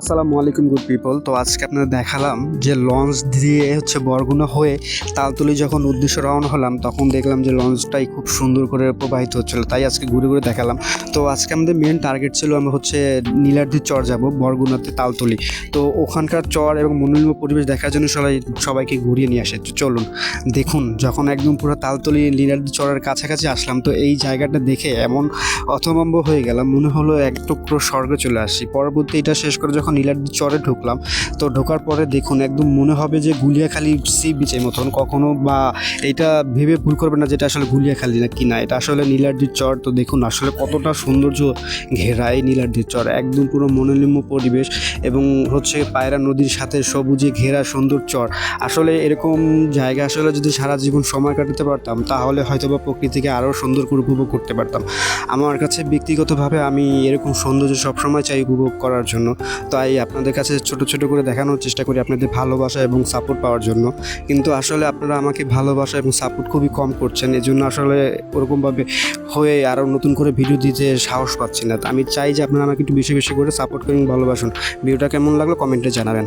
আসসালামু আলাইকুম good people তো আজকে আপনাদের দেখালাম যে লঞ্চ দিয়ে হচ্ছে বরগুনা হয়ে তালতলি যখন উদ্দেশ্য রওনা হলাম, তখন দেখলাম যে লঞ্চটাই খুব সুন্দর করে প্রবাহিত হচ্ছিল, তাই আজকে ঘুরে ঘুরে দেখালাম। তো আজকে আমাদের মেন টার্গেট ছিল আমরা হচ্ছে নীলাদ্রির চর যাব, বরগুনাতে তালতলি। তো ওখানকার চর এবং মনোরম পরিবেশ দেখার জন্য সবাই, সবাইকে ঘুরিয়ে নিয়ে আসে। চলুন, দেখুন, যখন একদম পুরো তালতলি নীলাদ্রি চরের কাছাকাছি আসলাম, তো এই জায়গাটা দেখে এমন অথমম্ব হয়ে গেলাম, মনে হলো এক টুকরো স্বর্গে চলে আসি পরবর্তী এটা শেষ করে যখন নীলাদ্রি চরে ঢুকলাম। তো ঢোকার পরে দেখুন, একদম মনে হবে যে গুলিয়াখালী সি বিচের মতন। কখনো বা এটা ভেবে ভুল করবে না যেটা আসলে গুলিয়াখালী না কি না, এটা আসলে নীলাদ্রির চর। তো দেখুন, আসলে কতটা সৌন্দর্য ঘেরা এই নীলাদ্রির চর। একদম পুরো মনোরম পরিবেশ এবং হচ্ছে পায়রা নদীর সাথে সবুজে ঘেরা সুন্দর চর। আসলে এরকম জায়গা আসলে যদি সারা জীবন সময় কাটাতে পারতাম, তাহলে হয়তো বা প্রকৃতিকে আরও সুন্দর করে উপভোগ করতে পারতাম। আমার কাছে ব্যক্তিগতভাবে আমি এরকম সৌন্দর্য সবসময় চাই উপভোগ করার জন্য। তাই আপনাদের কাছে ছোট ছোট করে দেখানোর চেষ্টা করি আপনাদের ভালোবাসা এবং সাপোর্ট পাওয়ার জন্য। কিন্তু আসলে আপনারা আমাকে ভালোবাসা এবং সাপোর্ট খুবই কম করছেন। এই জন্য আসলে ওরকমভাবে হয়ে আরও নতুন করে ভিডিও দিতে সাহস পাচ্ছি না। আমি চাই যে আপনারা আমাকে একটু বেশি বেশি করে সাপোর্ট করেন, ভালোবাসুন। ভিডিওটা কেমন লাগল কমেন্টে জানাবেন।